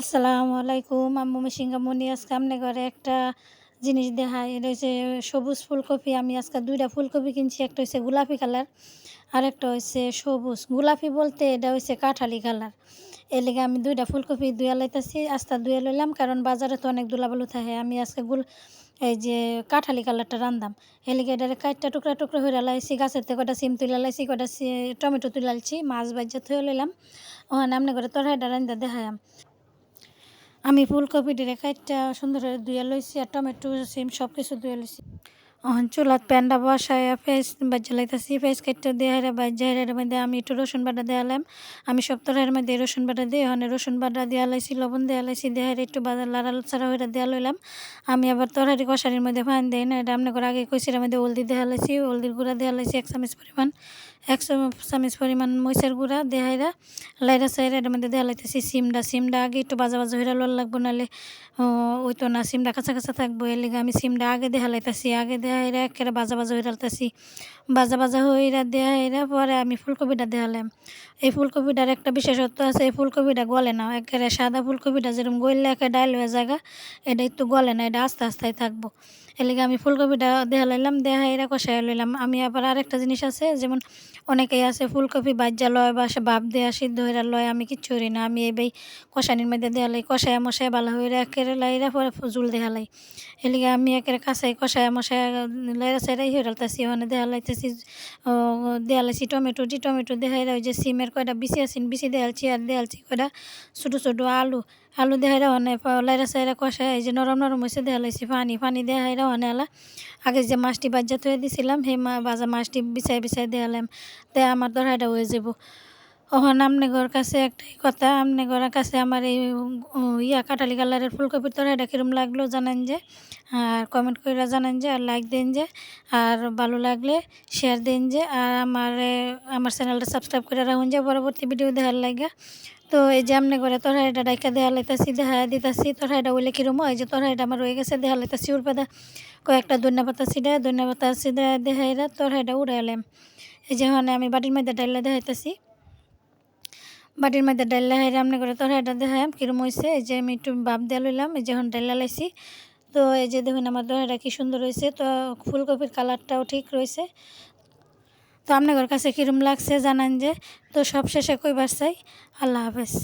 আসসালামু আলাইকুম। আম্মু মেশিঙ্গা মনি আজকে আমনে ঘরে একটা জিনিস দেখায় এটা হচ্ছে সবুজ ফুলকপি। আমি আজকে দুইটা ফুলকপি কিনছি। একটা হচ্ছে গোলাপি কালার, আর একটা হচ্ছে সবুজ। গোলাপি বলতে এটা হচ্ছে কাঠালি কালার। এর লেগে আমি দুইটা ফুলকপি দুয়া লাইতেছি। আস্তা দুয়া লইলাম, কারণ বাজারে তো অনেক দুলাবালু থাকে। আমি আজকে গুল এই যে কাঠালি কালারটা রান্দাম এর লেগে এটা কাইটটা টুকরা টুকরা হয়ে লাইছি। গাছের থেকে কটা সিম তুলে লাইছি, কটা টমেটো তুলে লাইছি। মাছ বাজ্যা থয়ে লইলাম। ওখানে আমনে করে তরহাইটা রান্দা দেখায়াম আমি ফুলকপি ফুলকপিটিরে কাইটটা সুন্দর ধুয়ে লইছি আর টমেটো সিম সব কিছু ধুয়ে লইছি। অহন চুলাত প্যান্ডা বসায় ফেস বাজ্যা লাইতেছি ফেস কাইটটা দিয়ে হেরে বাজ্যা মধ্যে আমি একটু রসুন বাটা দেওয়া লাম আমি সব তরহের মধ্যে রসুন বাটা দিয়ে ওখানে রসুন বাটা দেওয়া লাইছি লবণ দেওয়া লাইছি দেহের একটু বাজার লাড়া ছাড়া হয়ে দেওয়া লইলাম। আমি আবার তরহারি কষারির মধ্যে ফান দেই না, এটা আপনার আগে কইসির মধ্যে হলদি দেওয়া লাইছি হলদির গুঁড়া দেওয়া লাইছি এক চামচ পরিমাণ। এক চামচ পরিমাণ মরিচের গুঁড়া দেহাইরা লাইরা সাইরা এটার মধ্যে দেওয়া লাইতেছি সিমটা সিমটা আগে একটু বাজা বাজা হইরা লোল লাগবো, নাহলে ওই তো না সিমটা কাঁচা কাঁচা থাকব। এর লিগে আমি সিমটা আগে দেখা লাইতেছি আগে দেহাইরা একেবারে বাজা বাজা হইরা লাইতেছি বাজা বাজা হইরা দেহাইরা পরে আমি ফুলকপিটা দেখালাম এই ফুলকপিটার একটা বিশেষত্ব আছে, এই ফুলকপিটা গলে না। একেবারে সাদা ফুলকপিটা যেরকম গললে একে ডাইল হয়ে জায়গা, এটা একটু গলে না, এটা আস্তে আস্তে থাকব। এলিগে আমি ফুলকপিটা দেহা লাইলাম দেখা এরা কষাই লইলাম। আমি আবার আরেকটা জিনিস আছে, যেমন অনেকেই আছে, ফুলকপি বাজ্যা লয় বা সে ভাব দেয়া সিদ্ধ হইরা লয়, আমি কিচ্ছু করি না, আমি এই কষানির মধ্যে দেওয়া লাই, কষায় মশায় ভালো হইরা একেরে লাইরা পরে জুল দেখা লাই এলিগে আমি একেরে কাঁচাই কষায় মশায় লাইরা সাইরাই হয়ে রালতাছি ওখানে দেওয়া লাইতেছি দেওয়া লাইছি টমেটো দি টমেটো দেখাইরা ওই যে সিমের কয়টা বিচি আছেন বিচি দেয়ালছি আর দেয়ালছি কয়টা ছোটো ছোটো আলু আলু দেখাইরা অনেক লাইরা সাইরা কষায় এই যে নরম নরম হয়েছে দেখা লাইছি, পানি পানি দেখাইরা অনেক আগে যে মাছটি বাজ্যা থয়ে দিছিলাম, সেই মা বাজা মাছটি বিছাই বিছাই দেখালাম তাই আমার দরহাটা হয়ে যাব। ওখান আমনেগর কাছে একটাই কথা আমনেগরের কাছে আমার এই ইয়া কাটালি কালারের ফুলকপির তরহাইটা কীরম লাগল জানেন যে, আর কমেন্ট করে জানেন যে, আর লাইক দেন যে, আর ভালো লাগলে শেয়ার দেন যে, আর আমার আমার চ্যানেলটা সাবস্ক্রাইব করে রাখুন যে, পরবর্তী ভিডিও দেখার লাগে তো এই যে আমনে করে তরহাইটা ডাইকা দেওয়া লাইতাছি দেখা দিতাছি তরহাইটা বলে কিরম হয়? যে তরহাইটা আমার হয়ে গেছে দেখা লাইতাছি উর পাতা কয়েকটা ধন্যা পাতা সিডা ধন্যা পাতা সিডা দেখাইরা তরহাইটা উড়াইলাম। এই যে মানে আমি বাটির মধ্যে ডাইলা দেখাইতেছি। বাটির মধ্যে ডাইলা হাইরে আপনি করে তরহাইটা দেখাম কিরম হয়েছে এই যে আমি একটু বাপ দিয়ে লইলাম, এই যখন ডাইলা লাইছি তো এই যে দেখুন আমার দরহাটা কি সুন্দর হয়েছে তো ফুলকপির কালারটাও ঠিক রয়েছে তো আপনার কাছে কিরম লাগছে জানান যে। তো সব শেষে কইবার চাই, আল্লাহ হাফেজ।